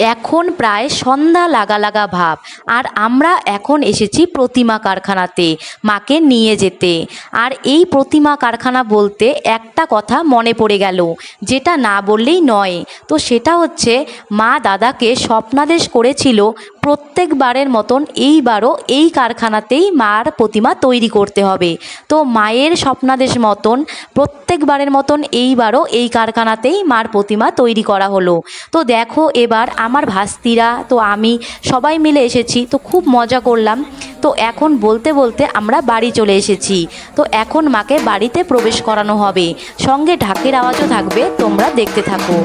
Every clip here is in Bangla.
এখন প্রায় সন্ধ্যা লাগা লাগা ভাব, আর আমরা এখন এসেছি প্রতিমা কারখানাতে, মাকে নিয়ে যেতে। আর এই প্রতিমা কারখানা বলতে একটা কথা মনে পড়ে গেল, যেটা না বললেই নয়। তো সেটা হচ্ছে, মা দাদাকে স্বপ্নাদেশ করেছিল প্রত্যেকবারের মতন এইবারও এই কারখানাতেই মার প্রতিমা তৈরি করতে হবে। তো মায়ের স্বপ্নাদেশ মতন প্রত্যেকবারের মতন এইবারও এই কারখানাতেই মার প্রতিমা তৈরি করা হলো। তো দেখো এবার আমার ভাস্তিরা, তো আমি সবাই মিলে এসেছি, তো খুব মজা করলাম। তো এখন বলতে বলতে আমরা বাড়ি চলে এসেছি। তো এখন মাকে বাড়িতে প্রবেশ করানো হবে। সঙ্গে ঢাকের আওয়াজও থাকবে, তোমরা দেখতে থাকো।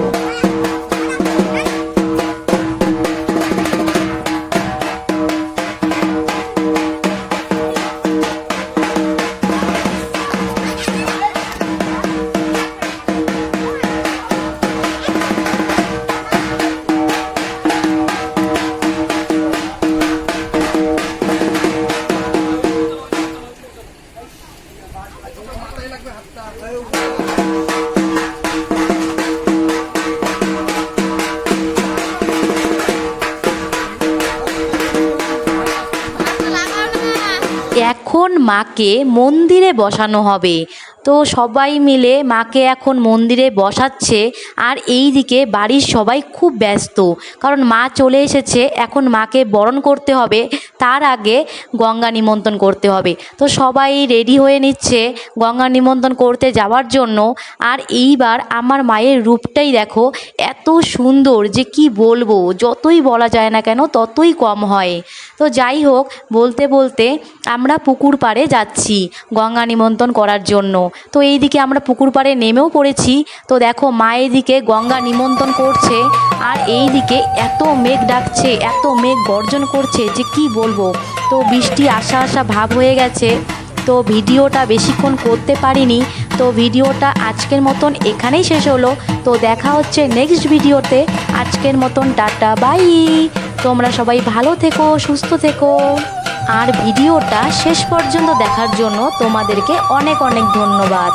হাতটা লাগবে হাতটা এখন মাকে মন্দিরে বসানো হবে। তো সবাই মিলে মাকে এখন মন্দিরে বসাচ্ছে। আর এই দিকে বাড়ির সবাই খুব ব্যস্ত। কারণ মা চলে এসেছে, এখন মাকে বরণ করতে হবে। তার আগে গঙ্গা নিমন্ত্রণ করতে হবে। তো সবাই রেডি হয়ে নিচ্ছে গঙ্গা নিমন্ত্রণ করতে যাওয়ার জন্য। আর এইবার আমার মায়ের রূপটাই দেখো, এত সুন্দর যে কি বলব, যতই বলা যায় না কেন ততই কম হয়। তো যাই হোক, বলতে বলতে আমরা পুকুর পাড়ে যাচ্ছি গঙ্গা নিমন্ত্রণ করার জন্য। তো এই দিকে আমরা পুকুর পাড়ে নেমেও পড়েছি। তো দেখো মা এদিকে গঙ্গা নিমন্ত্রণ করছে আর এই দিকে এত মেঘ ডাকছে, এত মেঘ গর্জন করছে যে কি বলব। তো বৃষ্টি আসা আসা ভাব হয়ে গেছে। তো ভিডিওটা বেশিক্ষণ করতে পারিনি। তো ভিডিওটা আজকের মতন এখানেই শেষ হলো। তো দেখা হচ্ছে নেক্সট ভিডিওতে। আজকের মতন টাটা বাই তোমরা সবাই ভালো থেকো, সুস্থ থেকো। আর ভিডিওটা শেষ পর্যন্ত দেখার জন্য তোমাদেরকে অনেক অনেক ধন্যবাদ।